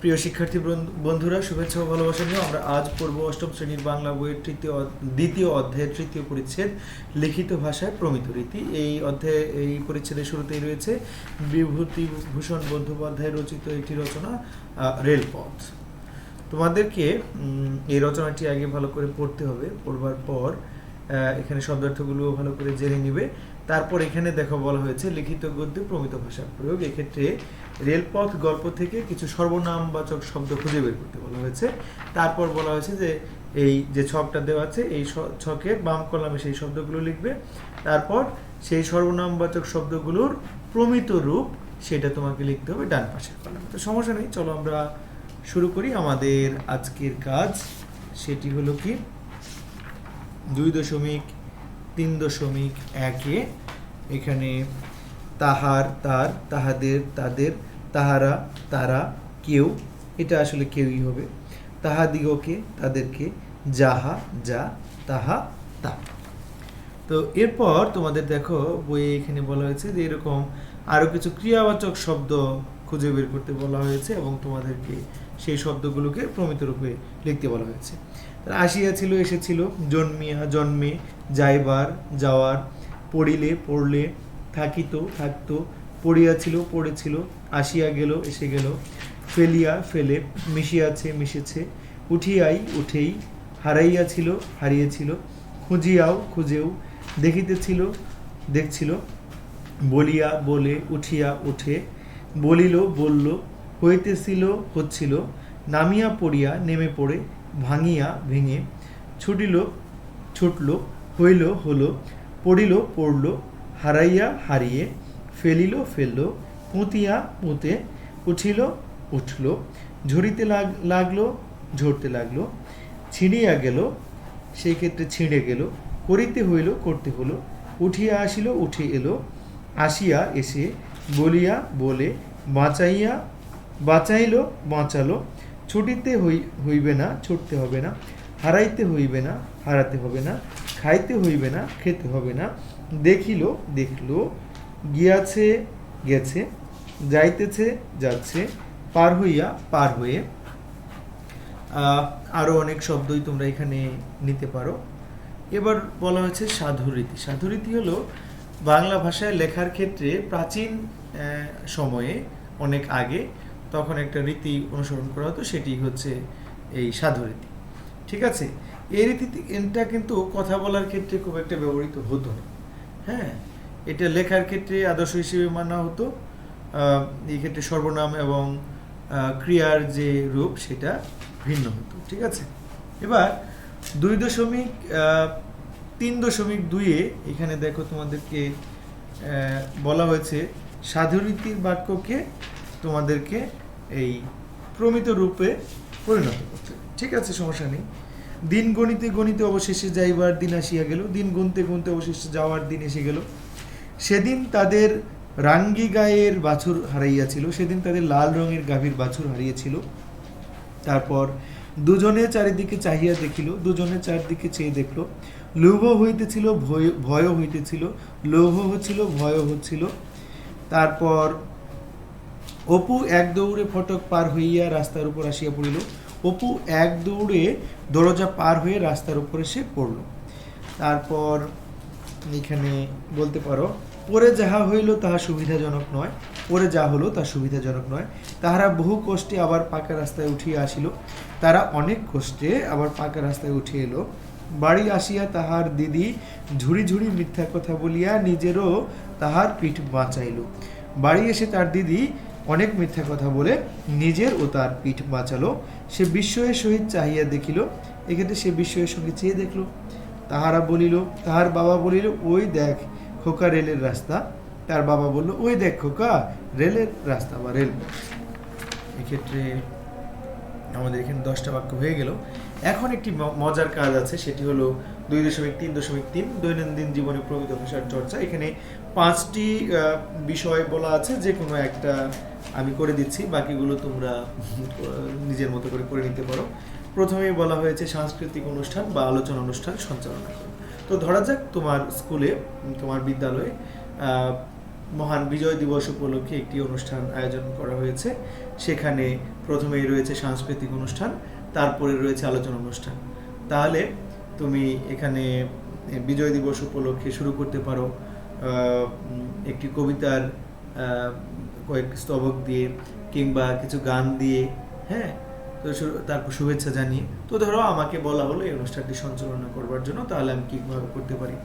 প্রিয় শিক্ষার্থী বন্ধুরা, শুভেচ্ছা ও ভালোবাসা নিয়ে আমরা আজ পড়ব অষ্টম শ্রেণির বাংলা বইয়ের তৃতীয় দ্বিতীয় অধ্যায়ের তৃতীয় পরিচ্ছেদ, লিখিত ভাষায় প্রমিত রীতি। এই অধ্যায়ে, এই পরিচ্ছেদের শুরুতেই রয়েছে বিভূতিভূষণ বন্দ্যোপাধ্যায় রচিত একটি রচনা রেলপথ। তোমাদেরকে এই রচনাটি আগে ভালো করে পড়তে হবে। পড়বার পর এখানে শব্দার্থগুলো ভালো করে জেনে নিবে। তারপর এখানে দেখো বলা হয়েছে, লিখিত গদ্যে প্রমিত ভাষার প্রয়োগ। এক্ষেত্রে রেলপথ গল্প থেকে কিছু সর্বনামবাচক শব্দ খুঁজে বের করতে বলা হয়েছে। তারপর বলা হয়েছে যে এই যে ছকটা দেওয়া আছে, এই ছ- ছকের বাম কলামে সেই শব্দগুলো লিখবে। তারপর সেই সর্বনামবাচক শব্দগুলোর প্রমিত রূপ সেটা তোমাকে লিখতে হবে ডান পাশের কলামে। তো সমস্যা নেই, চলো আমরা শুরু করি। আমাদের আজকের কাজ সেটি হলো কি? দুই দশমিক তিন দশমিক একে এখানে তাহার, তার, তাহাদের, তাদের, তাহারা, তারা, কেউ, এটা আসলে কেউই হবে। তাহাদিগকে, তাদেরকে, যাহা, যা, তাহা, তা। তো এরপর তোমাদের দেখো, বইয়ে এখানে বলা হয়েছে যে এরকম আরও কিছু ক্রিয়াবাচক শব্দ খুঁজে বের করতে বলা হয়েছে এবং তোমাদেরকে সেই শব্দগুলোকে প্রমিত রূপে লিখতে বলা হয়েছে। আসিয়া ছিল এসেছিল, জন্মিয়া, জন্মে, যাইবার, যাওয়ার, পড়িলে, পড়লে থাকিত, থাকতো, পড়িয়াছিল, পড়েছিল, আসিয়া গেল, এসে গেল, ফেলিয়া, ফেলে, মিশিয়াছে, মিশেছে, উঠিয়াই, উঠেই হারাইয়াছিল, হারিয়েছিল, খুঁজিয়াও, খুঁজেও দেখিতেছিল, দেখছিল, বলিয়া, বলে, উঠিয়া, উঠে, বলিল, বলল, হইতেছিল, হচ্ছিল, নামিয়া পড়িয়া, নেমে পড়ে, ভাঙিয়া, ভেঙে, ছুটিল, ছুটল, হইল, হলো, পড়িল, পড়ল হারাইয়া হারিয়ে ফেলিল ফেলল, পুঁতিয়া পুঁতে উঠিল, উঠল ঝরিতে লাগ, লাগল, ঝরতে লাগল, ছিঁড়িয়া গেল, সেই ক্ষেত্রে ছিঁড়ে গেল, করিতে হইল, করতে হলো উঠিয়া আসিল, উঠে এলো, আসিয়া এসে বলিয়া বলে, বাঁচাইয়া, বাঁচাইল, বাঁচালো, ছুটিতে হই, হইবে না, ছুটতে হবে না, হারাইতে হইবে না, হারাতে হবে না, খাইতে হইবে না, খেতে হবে না দেখিল দেখল গিয়াছে গেছে যাইতেছে যাচ্ছে পার হইয়া পার হয়ে আহ, আরও অনেক শব্দই তোমরা এখানে নিতে পারো। এবার বলা হয়েছে সাধুরীতি। সাধুরীতি হলো বাংলা ভাষায় লেখার ক্ষেত্রে প্রাচীন সময়ে অনেক আগে তখন একটা রীতি অনুসরণ করা হতো সেটি হচ্ছে এই সাধুরীতি। ঠিক আছে? এই রীতি এটা কিন্তু কথা বলার ক্ষেত্রে খুব একটা ব্যবহৃত হতো না। হ্যাঁ এটা লেখার ক্ষেত্রে আদর্শ হিসেবে মানা হতো। এই ক্ষেত্রে সর্বনাম এবং ক্রিয়ার যে রূপ, সেটা ভিন্ন হতো, ঠিক আছে? এবার, দুই দশমিক তিন দশমিক দুইয়ে এখানে দেখো তোমাদেরকে বলা হয়েছে, সাধুরীতির বাক্যকে তোমাদেরকে এই প্রমিত রূপে পরিণত করতে। ঠিক আছে, সমস্যা নেই। দিন গণিতে গণিতে অবশেষে যাইবার দিন আসিয়া গেল। দিন গুনতে গুনতে অবশেষে যাওয়ার দিন এসে গেল। সেদিন তাদের রাঙ্গি গায়ের বাছুর হারাইয়াছিল। সেদিন তাদের লাল রঙের গাভীর বাছুর হারিয়েছিল। তারপর দুজনে চারিদিকে চাহিয়া দেখিল, দুজনে চারিদিকে চেয়ে দেখল। লোভ হইতেছিল, ভয় ভয় হইতেছিল লোভ হচ্ছিল, ভয় হচ্ছিল। তারপর অপু এক দৌড়ে ফটক পার হইয়া রাস্তার উপর আসিয়া পড়িল। অপু এক দৌড়ে দরজা পার হয়ে রাস্তার উপরে সে পড়ল। তারপর এখানে বলতে পারো, পরে যাহা হইল তাহা সুবিধাজনক নয়, পরে যা হলো তা সুবিধাজনক নয়। তাহারা বহু কষ্টে আবার পাকা রাস্তায় উঠিয়া আসিল। তারা অনেক কষ্টে আবার পাকা রাস্তায় উঠে এলো। বাড়ি আসিয়া তাহার দিদি ঝুড়ি ঝুড়ি মিথ্যা কথা বলিয়া নিজেরও তাহার পিঠ বাঁচাইল। বাড়ি এসে তার দিদি অনেক মিথ্যা কথা বলে নিজের ও তার পিঠ বাঁচালো। সে বিস্ময়ের সহিত চাহিয়া দেখিল, এক্ষেত্রে সে বিস্ময়ের সঙ্গে চেয়ে দেখল। তাহারা বলিল, তাহার বাবা বলিল, ওই দেখ খোকা রেলের রাস্তা। তার বাবা বলল, ওই দেখ খোকা রেলের রাস্তা বা রেল। এক্ষেত্রে আমাদের এখানে দশটা বাক্য হয়ে গেল। এখন একটি মজার কাজ আছে, সেটি হলো দুই দশমিক তিন দশমিক তিন, দৈনন্দিন জীবনে প্রকৃত ভাষার চর্চা। এখানে পাঁচটি বিষয় বলা আছে যে কোনো একটা আমি করে দিচ্ছি, বাকিগুলো তোমরা নিজের মতো করে করে নিতে পারো। প্রথমেই বলা হয়েছে সাংস্কৃতিক অনুষ্ঠান বা আলোচনা অনুষ্ঠান সঞ্চালনা করো। তো ধরা যাক তোমার স্কুলে, তোমার বিদ্যালয়ে মহান বিজয় দিবস উপলক্ষে একটি অনুষ্ঠান আয়োজন করা হয়েছে। সেখানে প্রথমেই রয়েছে সাংস্কৃতিক অনুষ্ঠান, তারপরে রয়েছে আলোচনা অনুষ্ঠান। তাহলে তুমি এখানে বিজয় দিবস উপলক্ষে শুরু করতে পারো একটি কবিতার কয়েক স্তবক দিয়ে কিংবা কিছু গান দিয়ে হ্যাঁ? তো তারপর শুভেচ্ছা জানিয়ে, তো ধরো আমাকে বলা হলো এই অনুষ্ঠানটি সঞ্চালনা করবার জন্য, তাহলে আমি কীভাবে করতে পারি?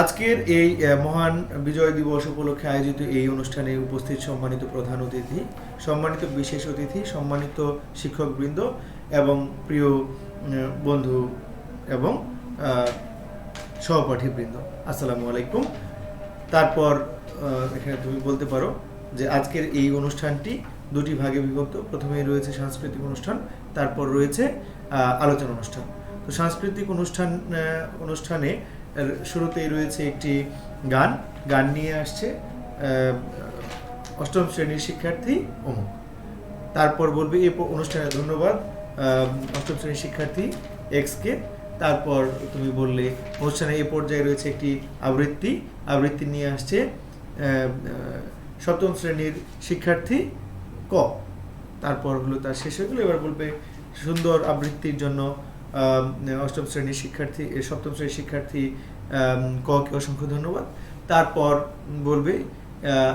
আজকের এই মহান বিজয় দিবস উপলক্ষে আয়োজিত এই অনুষ্ঠানে উপস্থিত সম্মানিত প্রধান অতিথি, সম্মানিত বিশেষ অতিথি, সম্মানিত শিক্ষকবৃন্দ এবং প্রিয় বন্ধু এবং সহপাঠীবৃন্দ। আসসালামু আলাইকুম। তারপর এখানে তুমি বলতে পারো যে আজকের এই অনুষ্ঠানটি দুটি ভাগে বিভক্ত। প্রথমেই রয়েছে সাংস্কৃতিক অনুষ্ঠান, তারপর রয়েছে আলোচনা অনুষ্ঠান। তো সাংস্কৃতিক অনুষ্ঠান অনুষ্ঠানে শুরুতেই রয়েছে একটি গান। গান নিয়ে আসছে অষ্টম শ্রেণির শিক্ষার্থী অমুক তারপর বলবে প- অনুষ্ঠানে ধন্যবাদ অষ্টম শ্রেণির শিক্ষার্থী এক্সকে তারপর তুমি বললে অনুষ্ঠানে এই পর্যায়ে রয়েছে একটি আবৃত্তি। আবৃত্তি নিয়ে আসছে সপ্তম শ্রেণির শিক্ষার্থী ক। তারপর হলো তার শেষ হয়ে গেলো। এবার বলবে সুন্দর আবৃত্তির জন্য অষ্টম শ্রেণির শিক্ষার্থী সপ্তম শ্রেণির শিক্ষার্থী আহ, ককে অসংখ্য ধন্যবাদ। তারপর বলবে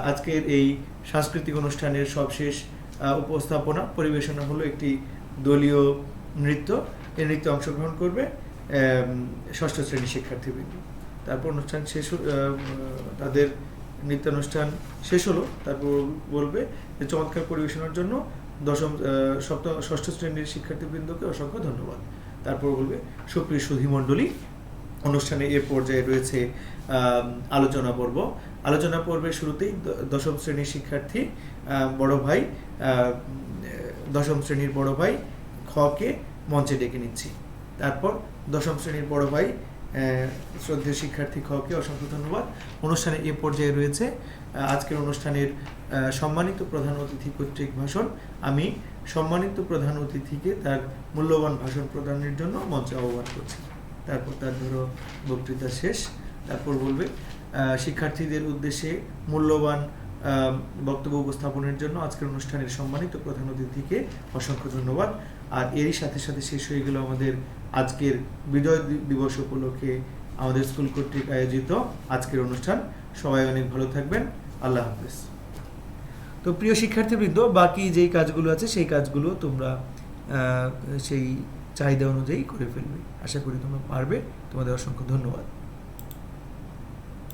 আজকের এই সাংস্কৃতিক অনুষ্ঠানের সবশেষ উপস্থাপনা পরিবেশনা হলো একটি দলীয় নৃত্য। এই নৃত্যে অংশগ্রহণ করবে ষষ্ঠ শ্রেণির শিক্ষার্থীবৃন্দ। তারপর অনুষ্ঠান শেষ তাদের নৃত্যানুষ্ঠান শেষ হলো। তারপর বলবে যে চমৎকার পরিবেশনার জন্য দশম সপ্তম ষষ্ঠ শ্রেণির শিক্ষার্থীবৃন্দকে অসংখ্য ধন্যবাদ। তারপর বলবে, সুপ্রিয় সুধী মণ্ডলী, অনুষ্ঠানে এ পর্যায়ে রয়েছে আলোচনা পর্ব। আলোচনা পর্বের শুরুতেই দশম শ্রেণির শিক্ষার্থী বড় ভাই দশম শ্রেণির বড় ভাই খকে মঞ্চে ডেকে নিচ্ছি। তারপর দশম শ্রেণির বড় ভাই শ্রদ্ধেয় শিক্ষার্থী খকে অসংখ্য ধন্যবাদ। অনুষ্ঠানে এ পর্যায়ে রয়েছে আজকের অনুষ্ঠানের সম্মানিত প্রধান অতিথি কর্তৃক ভাষণ। আমি সম্মানিত প্রধান অতিথিকে তার মূল্যবান ভাষণ প্রদানের জন্য মঞ্চে আহ্বান করছি। তারপর তার ধরো বক্তৃতা শেষ। তারপর বলবে শিক্ষার্থীদের উদ্দেশ্যে মূল্যবান বক্তব্য উপস্থাপনের জন্য আজকের অনুষ্ঠানের সম্মানিত প্রধান অতিথিকে অসংখ্য ধন্যবাদ। আর এরই সাথে সাথে শেষ হয়ে গেল আমাদের আজকের বিজয় দিবস উপলক্ষে আমাদের স্কুল কর্তৃক আয়োজিত আজকের অনুষ্ঠান। সবাই অনেক ভালো থাকবেন। আল্লাহ হাফেজ। তো প্রিয় শিক্ষার্থীবৃন্দ, বাকি যেই কাজগুলো আছে সেই কাজগুলো তোমরা সেই চাহিদা অনুযায়ী করে ফেলবে। আশা করি তোমরা পারবে। তোমাদের অসংখ্য ধন্যবাদ।